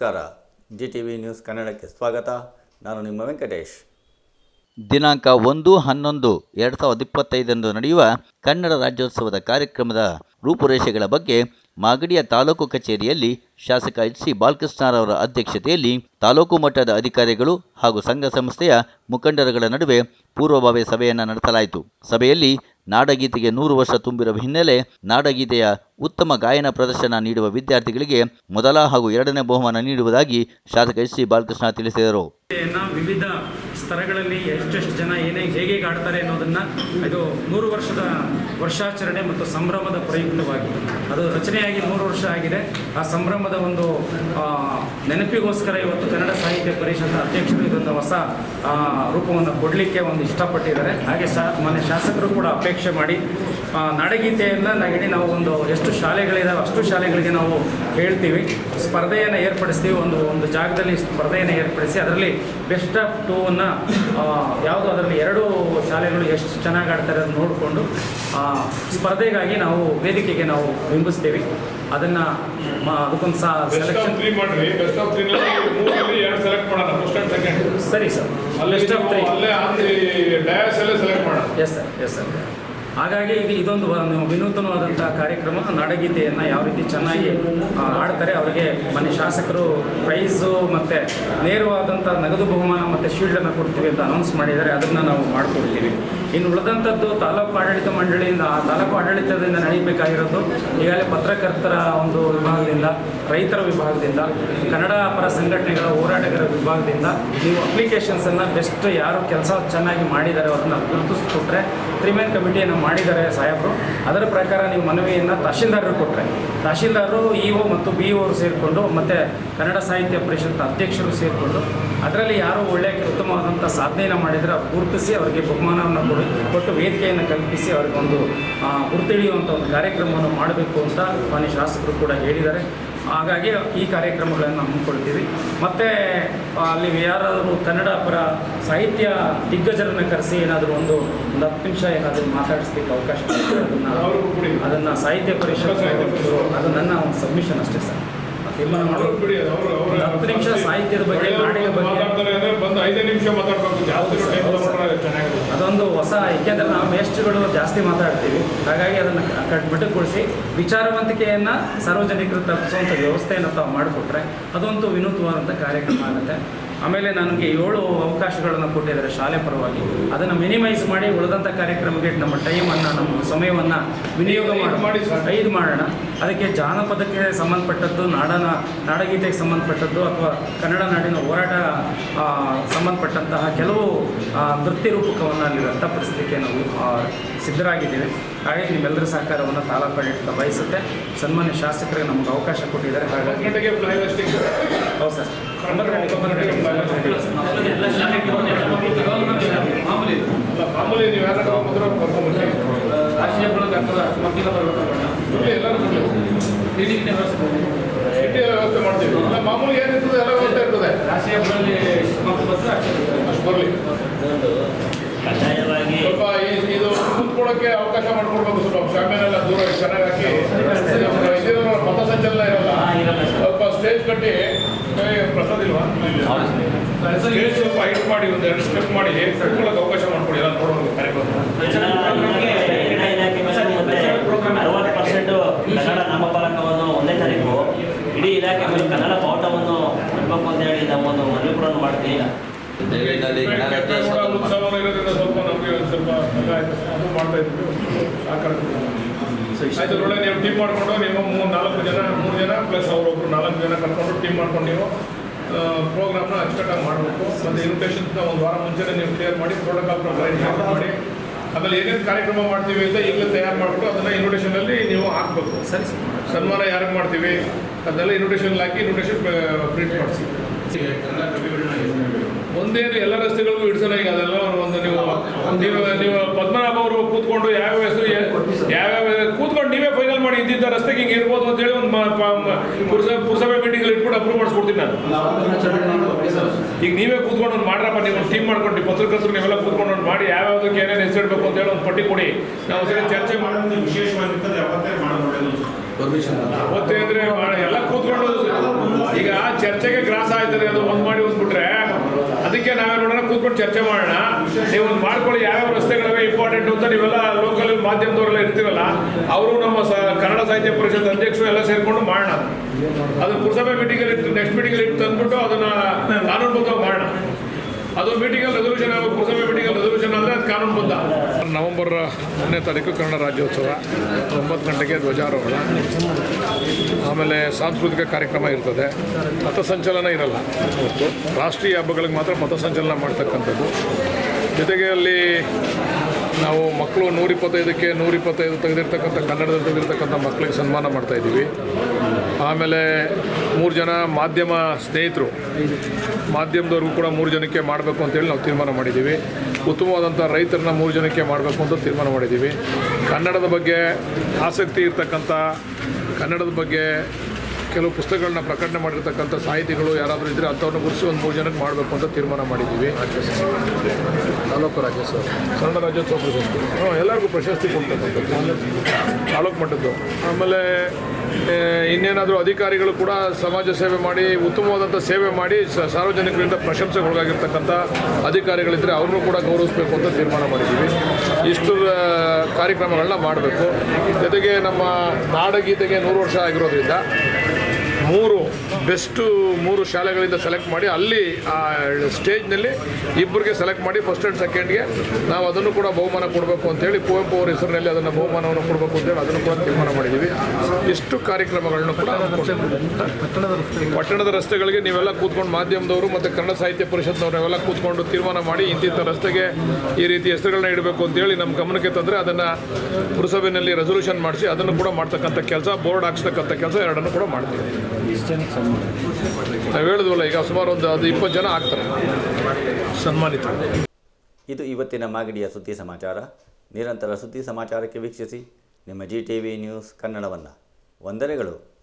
ನಮಸ್ಕಾರ. G T V news ಕನ್ನಡಕ್ಕೆ ಸ್ವಾಗತ. ನಾನು ನಿಮ್ಮ ವೆಂಕಟೇಶ್. ದಿನಾಂಕ ಒಂದು ಹನ್ನೊಂದು ಎರಡು ಸಾವಿರದ ಇಪ್ಪತ್ತೈದರಂದು ನಡೆಯುವ ಕನ್ನಡ ರಾಜ್ಯೋತ್ಸವದ ಕಾರ್ಯಕ್ರಮದ ರೂಪುರೇಷೆಗಳ ಬಗ್ಗೆ ಮಾಗಡಿಯ ತಾಲೂಕು ಕಚೇರಿಯಲ್ಲಿ ಶಾಸಕ ಎಚ್ ಸಿ ಬಾಲಕೃಷ್ಣರವರ ಅಧ್ಯಕ್ಷತೆಯಲ್ಲಿ ತಾಲೂಕು ಮಟ್ಟದ ಅಧಿಕಾರಿಗಳು ಹಾಗೂ ಸಂಘ ಸಂಸ್ಥೆಯ ಮುಖಂಡರುಗಳ ನಡುವೆ ಪೂರ್ವಭಾವಿ ಸಭೆಯನ್ನು ನಡೆಸಲಾಯಿತು. ಸಭೆಯಲ್ಲಿ ನಾಡಗೀತೆಗೆ ನೂರು ವರ್ಷ ತುಂಬಿರುವ ಹಿನ್ನೆಲೆ ನಾಡಗೀತೆಯ ಉತ್ತಮ ಗಾಯನ ಪ್ರದರ್ಶನ ನೀಡುವ ವಿದ್ಯಾರ್ಥಿಗಳಿಗೆ ಮೊದಲ ಹಾಗೂ ಎರಡನೇ ಬಹುಮಾನ ನೀಡುವುದಾಗಿ ಶಾಸಕ ಎಸ್ ಸಿ ಬಾಲಕೃಷ್ಣ ತಿಳಿಸಿದರು. ಸ್ತರಗಳಲ್ಲಿ ಎಷ್ಟೆಷ್ಟು ಜನ ಏನೇ ಹೇಗೆ ಆಡ್ತಾರೆ ಅನ್ನೋದನ್ನ ಇದು ನೂರು ವರ್ಷದ ವರ್ಷಾಚರಣೆ ಮತ್ತು ಸಂಭ್ರಮದ ಪ್ರಯುಕ್ತವಾಗಿ. ಅದು ರಚನೆಯಾಗಿ ನೂರು ವರ್ಷ ಆಗಿದೆ. ಆ ಸಂಭ್ರಮದ ಒಂದು ನೆನಪಿಗೋಸ್ಕರ ಇವತ್ತು ಕನ್ನಡ ಸಾಹಿತ್ಯ ಪರಿಷತ್ ಅಧ್ಯಕ್ಷರು ಇದೊಂದು ಹೊಸ ರೂಪವನ್ನು ಕೊಡಲಿಕ್ಕೆ ಒಂದು ಇಷ್ಟಪಟ್ಟಿದ್ದಾರೆ. ಹಾಗೆ ಸಾ ಮನೆ ಶಾಸಕರು ಕೂಡ ಅಪೇಕ್ಷೆ ಮಾಡಿ ನಾಡಗೀತೆಯನ್ನು ನಗಡಿ ನಾವು ಒಂದು ಎಷ್ಟು ಶಾಲೆಗಳಿದಾವೆ ಅಷ್ಟು ಶಾಲೆಗಳಿಗೆ ನಾವು ಹೇಳ್ತೀವಿ. ಸ್ಪರ್ಧೆಯನ್ನು ಏರ್ಪಡಿಸ್ತೀವಿ. ಒಂದು ಒಂದು ಜಾಗದಲ್ಲಿ ಸ್ಪರ್ಧೆಯನ್ನು ಏರ್ಪಡಿಸಿ, ಅದರಲ್ಲಿ ಬೆಸ್ಟ್ ಆಫ್ ಟೂ ಅನ್ನು ಯಾವುದು ಅದರಲ್ಲಿ ಎರಡು ಶಾಲೆಗಳು ಎಷ್ಟು ಚೆನ್ನಾಗಿ ಆಡ್ತಾರೆ ಅದನ್ನು ನೋಡಿಕೊಂಡು ಸ್ಪರ್ಧೆಗಾಗಿ ನಾವು ವೇದಿಕೆಗೆ ನಾವು ಬಿಂಬಿಸ್ತೇವೆ. ಅದನ್ನು ಅದಕ್ಕೊಂದು ಸಹ ಸೆಲೆಕ್ಷನ್ ತ್ರೀ ಮಾಡ್ರಿ. ಬೆಸ್ಟ್ ಆಫ್ ಎರಡು ಸೆಲೆಕ್ಟ್ ಮಾಡೋಣ. ಫಸ್ಟ್ ಅಂಡ್ ಸೆಕೆಂಡ್ ಸರಿ ಸರ್. ಅಲ್ಲೇ ಬೆಸ್ಟ್ ಆಫ್ ತ್ರೀ ಅಲ್ಲೇ ದಿ ಡಯಾಸ್ ಅಲ್ಲೇ ಸೆಲೆಕ್ಟ್ ಮಾಡೋಣ. ಎಸ್ ಸರ್ ಎಸ್ ಸರ್ ಹಾಗಾಗಿ ಇದು ಇದೊಂದು ವಿನೂತನವಾದಂಥ ಕಾರ್ಯಕ್ರಮ, ನಾಡಗೀತೆಯನ್ನು ಯಾವ ರೀತಿ ಚೆನ್ನಾಗಿ ಆಡ್ತಾರೆ ಅವರಿಗೆ ಮನೆ ಶಾಸಕರು ಪ್ರೈಸು ಮತ್ತು ನೇರವಾದಂಥ ನಗದು ಬಹುಮಾನ ಮತ್ತು ಶೀಲ್ಡನ್ನು ಕೊಡ್ತೀವಿ ಅಂತ ಅನೌನ್ಸ್ ಮಾಡಿದ್ದಾರೆ, ಅದನ್ನು ನಾವು ಮಾಡಿಕೊಡ್ತೀವಿ. ಇನ್ನು ಉಳಿದಂಥದ್ದು ತಾಲೂಕು ಆಡಳಿತ ಮಂಡಳಿಯಿಂದ, ಆ ತಾಲೂಕು ಆಡಳಿತದಿಂದ ನಡೀಬೇಕಾಗಿರೋದು ಈಗಾಗಲೇ ಪತ್ರಕರ್ತರ ಒಂದು ವಿಭಾಗದಿಂದ, ರೈತರ ವಿಭಾಗದಿಂದ, ಕನ್ನಡ ಪರ ಸಂಘಟನೆಗಳ ಹೋರಾಟಗಾರ ವಿಭಾಗದಿಂದ ನೀವು ಅಪ್ಲಿಕೇಶನ್ಸನ್ನು ಬೆಸ್ಟ್ ಯಾರು ಕೆಲಸ ಚೆನ್ನಾಗಿ ಮಾಡಿದ್ದಾರೆ ಅವ್ರನ್ನ ಗುರುತಿಸ್ಕೊಟ್ರೆ ತ್ರಿಮೇನ್ ಕಮಿಟಿಯನ್ನು ಮಾಡಿದ್ದಾರೆ ಸಾಹೇಬರು. ಅದರ ಪ್ರಕಾರ ನೀವು ಮನವಿಯನ್ನು ತಹಶೀಲ್ದಾರರು ಕೊಟ್ಟರೆ ತಹಶೀಲ್ದಾರರು, ಇ ಒ ಮತ್ತು ಬಿ ಒ ಸೇರಿಕೊಂಡು ಮತ್ತು ಕನ್ನಡ ಸಾಹಿತ್ಯ ಪರಿಷತ್ ಅಧ್ಯಕ್ಷರು ಸೇರಿಕೊಂಡು ಅದರಲ್ಲಿ ಯಾರು ಒಳ್ಳೆಯ ಉತ್ತಮವಾದಂಥ ಸಾಧನೆಯನ್ನು ಮಾಡಿದರೆ ಗುರುತಿಸಿ ಅವರಿಗೆ ಬಹುಮಾನವನ್ನು ಕೊಡಿ, ಕೊಟ್ಟು ವೇದಿಕೆಯನ್ನು ಕಲ್ಪಿಸಿ ಅವ್ರಿಗೊಂದು ಗುರುತಿಳಿಯುವಂಥ ಒಂದು ಕಾರ್ಯಕ್ರಮವನ್ನು ಮಾಡಬೇಕು ಅಂತ ಮಾನ್ಯ ಶಾಸಕರು ಕೂಡ ಹೇಳಿದ್ದಾರೆ. ಹಾಗಾಗಿ ಈ ಕಾರ್ಯಕ್ರಮಗಳನ್ನು ಹಮ್ಮಿಕೊಳ್ತೀವಿ ಮತ್ತು ಅಲ್ಲಿ ಯಾರಾದರೂ ಕನ್ನಡ ಪರ ಸಾಹಿತ್ಯ ದಿಗ್ಗಜರನ್ನು ಕರೆಸಿ ಏನಾದರೂ ಒಂದು ಒಂದು ಹತ್ತು ನಿಮಿಷ ಏನಾದರೂ ಮಾತಾಡಿಸ್ಲಿಕ್ಕೆ ಅವಕಾಶ ಅದನ್ನು. ಅದನ್ನು ಸಾಹಿತ್ಯ ಪರಿಷತ್ ಅದು ನನ್ನ ಒಂದು ಸಬ್ಮಿಷನ್ ಅಷ್ಟೇ ಸರ್. ಬಿಡಿ ಒಂದು ಹತ್ತು ನಿಮಿಷ ಸಾಹಿತ್ಯದ ಬಗ್ಗೆ, ನಾಡಿನ ಬಗ್ಗೆ. ಬಂದು ಐದೇ ನಿಮಿಷ ಮಾತಾಡ್ಬೇಕು ಅದೊಂದು ಹೊಸ ಏಕೆಂದರೆ ನಾವು ಮೇಷ್ಟ್ರುಗಳು ಜಾಸ್ತಿ ಮಾತಾಡ್ತೀವಿ. ಹಾಗಾಗಿ ಅದನ್ನು ಕಟ್ಬಿಟ್ಟುಗೊಳಿಸಿ ವಿಚಾರವಂತಿಕೆಯನ್ನು ಸಾರ್ವಜನಿಕರು ತಪ್ಪಿಸುವಂಥ ವ್ಯವಸ್ಥೆಯನ್ನು ತಾವು ಮಾಡಿಕೊಟ್ರೆ ಅದೊಂದು ವಿನೂತವಾದಂಥ ಕಾರ್ಯಕ್ರಮ ಆಗುತ್ತೆ. ಆಮೇಲೆ ನನಗೆ ಏಳು ಅವಕಾಶಗಳನ್ನು ಕೊಟ್ಟಿದ್ದಾರೆ ಶಾಲೆ ಪರವಾಗಿ. ಅದನ್ನು ಮಿನಿಮೈಸ್ ಮಾಡಿ ಉಳಿದಂಥ ಕಾರ್ಯಕ್ರಮಕ್ಕೆ ನಮ್ಮ ಟೈಮನ್ನು ನಮ್ಮ ಸಮಯವನ್ನು ವಿನಿಯೋಗ ಮಾಡಿ. ಇದು ಮಾಡೋಣ. ಅದಕ್ಕೆ ಜಾನಪದಕ್ಕೆ ಸಂಬಂಧಪಟ್ಟದ್ದು ನಾಡನ ನಾಡಗೀತೆಗೆ ಸಂಬಂಧಪಟ್ಟದ್ದು ಅಥವಾ ಕನ್ನಡ ನಾಡಿನ ಹೋರಾಟ ಸಂಬಂಧಪಟ್ಟಂತಹ ಕೆಲವು ನೃತ್ಯ ರೂಪಕವನ್ನು ಅಲ್ಲಿ ವ್ಯಕ್ತಪಡಿಸಲಿಕ್ಕೆ ನಾವು ಸಿದ್ಧರಾಗಿದ್ದೇವೆ. ಹಾಗಾಗಿ ನಿಮ್ಮೆಲ್ಲರ ಸಹಕಾರವನ್ನು ತಾಲೂಕು ಆಡಳಿತ ಬಯಸುತ್ತೆ ಸನ್ಮಾನ್ಯ ಶಾಸಕರಿಗೆ ನಮಗೆ ಅವಕಾಶ ಕೊಟ್ಟಿದ್ದಾರೆ. ಹಾಗಾಗಿ ಹೌದು ಸರ್. ಮಾಮೂಲಿ ನೀವು ಯಾರಾದ್ರೂ ಮೊದಲು ಕರ್ಕೊಂಡ್ಬರ್ತೀವಿ ಇಲ್ಲಿ ಎಲ್ಲರೂ ಬರ್ಲಿ. ಸಿಟಿ ವ್ಯವಸ್ಥೆ ಮಾಡ್ತೀವಿ ಮಾಮೂಲಿ ಏನಿರ್ತದೆ ಎಲ್ಲ ವ್ಯವಸ್ಥೆ ಇರ್ತದೆ ಅಷ್ಟು ಬರಲಿ ಸ್ವಲ್ಪ ಇದು ಕೂತ್ಕೊಳ್ಳೋಕೆ ಅವಕಾಶ ಮಾಡ್ಕೊಡ್ಬೇಕು ಸ್ವಲ್ಪ ಶಾಮಿಯಾನೆಲ್ಲ ದೂರ ಚೆನ್ನಾಗಿ ಹಾಕಿ ಪಥಸಂಚಲನ ಇರಲ್ಲ ಸ್ವಲ್ಪ ಸ್ಟೇಜ್ ಕಟ್ಟಿ ಪ್ರಸಾದ್ ಇಲ್ವಾ ಸ್ವಲ್ಪ ಹೈಟ್ ಮಾಡಿ ಒಂದು ಎರಡು ಸ್ಟೆಪ್ ಮಾಡಿ ಕೂತ್ಕೊಳ್ಳೋಕೆ ಅವಕಾಶ ಮಾಡ್ಕೊಡಿ ಎಲ್ಲ ನೋಡೋದು ಕಾರ್ಯಕ್ರಮ ಅರವತ್ತು ಪರ್ಸೆಂಟ್ ಕನ್ನಡ ನಾಮಫಲಕವನ್ನು ಒಂದನೇ ತಾರೀಕು ಇಡೀ ಇಲಾಖೆ ಮೇಲೆ ಕನ್ನಡ ಪಾಠವನ್ನು ಕೊಡಬೇಕು ಅಂತ ಹೇಳಿ ನಾವು ಒಂದು ಮನವಿ ಕೂಡ ಮಾಡ್ತೀವಿ ಉತ್ಸವ ಇರೋದ್ರಿಂದ ಸ್ವಲ್ಪ ನಮಗೆ ಸ್ವಲ್ಪ ಅದು ಮಾಡ್ತಾ ಇದ್ವಿ ಆಯ್ತು ಒಳ್ಳೆ ನೀವು ಟೀಮ್ ಮಾಡಿಕೊಂಡು ನೀವು ಮೂರು ನಾಲ್ಕು ಜನ ಮೂರು ಜನ ಪ್ಲಸ್ ಅವರೊಬ್ರು ನಾಲ್ಕು ಜನ ಕರ್ಕೊಂಡು ಟೀಮ್ ಮಾಡ್ಕೊಂಡು ನೀವು ಪ್ರೋಗ್ರಾಮ್ನ ಅಚ್ಚುಕಟ್ಟಾಗಿ ಮಾಡಬೇಕು. ಮತ್ತು ಇನ್ವಿಟೇಷನ್ಸ್ ಒಂದು ವಾರ ಮುಂಚೆನೇ ನೀವು ಕ್ಲಿಯರ್ ಮಾಡಿ ಪ್ರೋಟೋಕಾಲ್ ಪ್ರಕಾರ ಮಾಡಿ. ಅದರಲ್ಲಿ ಏನೇನು ಕಾರ್ಯಕ್ರಮ ಮಾಡ್ತೀವಿ ಅಂತ ಈಗಲೇ ತಯಾರು ಮಾಡಿಬಿಟ್ಟು ಅದನ್ನು ಇನ್ವಿಟೇಷನಲ್ಲಿ ನೀವು ಹಾಕಬೇಕು. ಸರಿ ಸನ್ಮಾನ ಯಾರಿಗೆ ಮಾಡ್ತೀವಿ? ಅದನ್ನೆಲ್ಲ ಇನ್ವಿಟೇಷನ್ ಹಾಕಿ ಇನ್ವಿಟೇಷನ್ ಪ್ರಿಂಟ್ ಮಾಡಿಸಿ. ಒಂದೇನು ಎಲ್ಲ ರಸ್ತೆಗಳಿಗೂ ಇಡ್ಸೋಣ ಈಗ ಅದೆಲ್ಲ ಒಂದು ನೀವು ನೀವು ನೀವು ಪದ್ಮನಾಭ ಅವರು ಕೂತ್ಕೊಂಡು ಯಾವ್ಯಾವ ಹೆಸರು ಯಾವ್ಯಾವ ಕೂತ್ಕೊಂಡು ನೀವೇ ಫೈನಲ್ ಮಾಡಿ ಇಂತಿದ್ದ ರಸ್ತೆಗೆ ಹಿಂಗೆ ಇರ್ಬೋದು ಅಂತೇಳಿ ಒಂದು ಮ- ಪ- ಮ- ಪುರಸಭೆ ಪುರಸಭೆ ಮೀಟಿಂಗಲ್ಲಿ ಇಟ್ಬಿಟ್ಟು ಅಪ್ರೂವ್ ಮಾಡಿಸ್ಕೊಡ್ತೀನಿ ನಾನು. ಈಗ ನೀವೇ ಕೂತ್ಕೊಂಡು ಒಂದು ಮಾಡ್ರಪ್ಪ, ನೀವು ಟೀಮ್ ಮಾಡ್ಕೊಂಡು ಪತ್ರಕರ್ತರು ನೀವೆಲ್ಲ ಕೂತ್ಕೊಂಡು ಒಂದು ಮಾಡಿ ಯಾವ್ಯಾವ್ದಕ್ಕೆ ಏನೇನು ಹೆಸರಿಡಬೇಕು ಅಂತ ಹೇಳಿ ಒಂದು ಪಟ್ಟಿ ಕೊಡಿ. ನಾವು ಸರಿ ಚರ್ಚೆ ಮಾಡೋದು ಎಲ್ಲ ಕೂತ್ಕೊಂಡು ಈಗ ಚರ್ಚೆಗೆ ಗ್ರಾಸ ಆಯ್ತದೆ, ಅದು ಒಂದ್ ಮಾಡಿ ಒಂದ್ಬಿಟ್ರೆ ಅದಕ್ಕೆ ನಾವೇ ನೋಡೋಣ, ಕೂತ್ಕೊಂಡು ಚರ್ಚೆ ಮಾಡೋಣ. ನೀವು ಒಂದು ಮಾಡ್ಕೊಳ್ಳಿ, ಯಾವ್ಯಾವ ರಸ್ತೆಗಳಿವೆ ಇಂಪಾರ್ಟೆಂಟ್ ಅಂತ ನೀವೆಲ್ಲ ಲೋಕಲ್ ಮಾಧ್ಯಮದವರೆಲ್ಲ ಇರ್ತೀರಲ್ಲ, ಅವರು ನಮ್ಮ ಕನ್ನಡ ಸಾಹಿತ್ಯ ಪರಿಷತ್ ಅಧ್ಯಕ್ಷರು ಎಲ್ಲ ಸೇರ್ಕೊಂಡು ಮಾಡೋಣ. ಅದು ಪುರಸಭೆ ಮೀಟಿಂಗಲ್ಲಿ ಇಟ್ಟು ನೆಕ್ಸ್ಟ್ ಮೀಟಿಂಗಲ್ಲಿ ಇಟ್ಟು ತಂದ್ಬಿಟ್ಟು ಅದನ್ನ ಕಾನೂನುಬದ್ಧವಾಗಿ ಮಾಡೋಣ. ಅದು ಮೀಟಿಂಗಲ್ಲಿ ರೆಸಲ್ಯೂಷನ್ ಆಗಬೇಕು ಪುರಸಭೆ ಮೀಟಿಂಗಲ್ಲಿ ರೆಸಲ್ಯೂಷನ್ ಆದರೆ ಅದು ಕಾನೂನುಬದ್ಧ. ನವೆಂಬರ್ ಒಂದನೇ ತಾರೀಕು ಕನ್ನಡ ರಾಜ್ಯೋತ್ಸವ, ಒಂಬತ್ತು ಗಂಟೆಗೆ ಧ್ವಜಾರೋಹಣ. ಆಮೇಲೆ ಸಾಂಸ್ಕೃತಿಕ ಕಾರ್ಯಕ್ರಮ ಇರ್ತದೆ ಪಥಸಂಚಲನ ಇರಲ್ಲ. ರಾಷ್ಟ್ರೀಯ ಹಬ್ಬಗಳಿಗೆ ಮಾತ್ರ ಪಥಸಂಚಲನ ಮಾಡ್ತಕ್ಕಂಥದ್ದು. ಜೊತೆಗೆ ಅಲ್ಲಿ ನಾವು ಮಕ್ಕಳು ನೂರಿಪ್ಪತ್ತೈದಕ್ಕೆ ನೂರಿಪ್ಪತ್ತೈದು ತೆಗೆದಿರ್ತಕ್ಕಂಥ, ಕನ್ನಡದಲ್ಲಿ ತೆಗೆದಿರ್ತಕ್ಕಂಥ ಮಕ್ಕಳಿಗೆ ಸನ್ಮಾನ ಮಾಡ್ತಾ ಇದ್ದೀವಿ. ಆಮೇಲೆ ಮೂರು ಜನ ಮಾಧ್ಯಮ ಸ್ನೇಹಿತರು, ಮಾಧ್ಯಮದವ್ರಿಗೂ ಕೂಡ ಮೂರು ಜನಕ್ಕೆ ಮಾಡಬೇಕು ಅಂತೇಳಿ ನಾವು ತೀರ್ಮಾನ ಮಾಡಿದ್ದೀವಿ. ಉತ್ತಮವಾದಂಥ ರೈತರನ್ನ ಮೂರು ಜನಕ್ಕೆ ಮಾಡಬೇಕು ಅಂತ ತೀರ್ಮಾನ ಮಾಡಿದ್ದೀವಿ. ಕನ್ನಡದ ಬಗ್ಗೆ ಆಸಕ್ತಿ ಇರ್ತಕ್ಕಂಥ, ಕನ್ನಡದ ಬಗ್ಗೆ ಕೆಲವು ಪುಸ್ತಕಗಳನ್ನ ಪ್ರಕಟಣೆ ಮಾಡಿರ್ತಕ್ಕಂಥ ಸಾಹಿತಿಗಳು ಯಾರಾದರೂ ಇದ್ದರೆ ಅಂಥವ್ರನ್ನ ಗುರುಸಿ ಒಂದು ಮೂರು ಜನಕ್ಕೆ ಮಾಡಬೇಕು ಅಂತ ತೀರ್ಮಾನ ಮಾಡಿದ್ದೀವಿ. ತಾಲೂಕು ರಾಜ್ಯೋತ್ಸವ ಸಣ್ಣ ರಾಜ್ಯೋತ್ಸವ ಪ್ರಶಸ್ತಿ. ಹಾಂ, ಎಲ್ಲರಿಗೂ ಪ್ರಶಸ್ತಿ ಕೊಡ್ತಕ್ಕಂಥದ್ದು. ತಾಲೂಕು ಮಟ್ಟದ್ದು. ಆಮೇಲೆ ಇನ್ನೇನಾದರೂ ಅಧಿಕಾರಿಗಳು ಕೂಡ ಸಮಾಜ ಸೇವೆ ಮಾಡಿ, ಉತ್ತಮವಾದಂಥ ಸೇವೆ ಮಾಡಿ ಸಾರ್ವಜನಿಕರಿಂದ ಪ್ರಶಂಸೆಗೊಳಗಾಗಿರ್ತಕ್ಕಂಥ ಅಧಿಕಾರಿಗಳಿದ್ದರೆ ಅವ್ರನ್ನೂ ಕೂಡ ಗೌರವಿಸಬೇಕು ಅಂತ ತೀರ್ಮಾನ ಮಾಡಿದ್ದೀವಿ. ಇಷ್ಟು ಕಾರ್ಯಕ್ರಮಗಳನ್ನ ಮಾಡಬೇಕು. ಜೊತೆಗೆ ನಮ್ಮ ನಾಡಗೀತೆಗೆ ನೂರು ವರ್ಷ ಆಗಿರೋದ್ರಿಂದ ಮೂರು ಬೆಸ್ಟು ಮೂರು ಶಾಲೆಗಳಿಂದ ಸೆಲೆಕ್ಟ್ ಮಾಡಿ ಅಲ್ಲಿ, ಆ, ಸ್ಟೇಜ್ನಲ್ಲಿ ಇಬ್ಬರಿಗೆ ಸೆಲೆಕ್ಟ್ ಮಾಡಿ ಫಸ್ಟ್ ಆ್ಯಂಡ್ ಸೆಕೆಂಡ್ಗೆ ನಾವು ಅದನ್ನು ಕೂಡ ಬಹುಮಾನ ಕೊಡಬೇಕು ಅಂತೇಳಿ ಕುವೆಂಪು ಅವರ ಹೆಸರಿನಲ್ಲಿ ಅದನ್ನು ಬಹುಮಾನವನ್ನು ಕೊಡಬೇಕು ಅಂತೇಳಿ ಅದನ್ನು ಕೂಡ ತೀರ್ಮಾನ ಮಾಡಿದ್ದೀವಿ. ಇಷ್ಟು ಕಾರ್ಯಕ್ರಮಗಳನ್ನು ಕೂಡ. ಪಟ್ಟಣದ ರಸ್ತೆಗಳಿಗೆ ನೀವೆಲ್ಲ ಕೂತ್ಕೊಂಡು ಮಾಧ್ಯಮದವರು ಮತ್ತು ಕನ್ನಡ ಸಾಹಿತ್ಯ ಪರಿಷತ್ನವರೆಲ್ಲ ಕೂತ್ಕೊಂಡು ತೀರ್ಮಾನ ಮಾಡಿ ಇಂತಿಂಥ ರಸ್ತೆಗೆ ಈ ರೀತಿ ಹೆಸರುಗಳನ್ನ ಇಡಬೇಕು ಅಂತೇಳಿ ನಮ್ಮ ಗಮನಕ್ಕೆ ತಂದರೆ ಅದನ್ನು ಪುರಸಭೆಯಲ್ಲಿ ರೆಸೊಲ್ಯೂಷನ್ ಮಾಡಿಸಿ ಅದನ್ನು ಕೂಡ ಮಾಡ್ತಕ್ಕಂಥ ಕೆಲಸ, ಬೋರ್ಡ್ ಹಾಕ್ಸ್ತಕ್ಕಂಥ ಕೆಲಸ ಎರಡನ್ನು ಕೂಡ ಮಾಡ್ತೀವಿ. ನಾವು ಹೇಳಿದ್ವಲ್ಲ ಈಗ ಸುಮಾರು ಒಂದು ಅದು ಇಪ್ಪತ್ತು ಜನ ಆಗ್ತಾರೆ. ಸನ್ಮಾನಿತ ಇದು ಇವತ್ತಿನ ಮಾಗಡಿಯ ಸುದ್ದಿ ಸಮಾಚಾರ. ನಿರಂತರ ಸುದ್ದಿ ಸಮಾಚಾರಕ್ಕೆ ವೀಕ್ಷಿಸಿ. ನಿಮ್ಮ ಜಿ ಟಿ ವಿ ನ್ಯೂಸ್ ಕನ್ನಡವನ್ನು. ವಂದನೆಗಳು.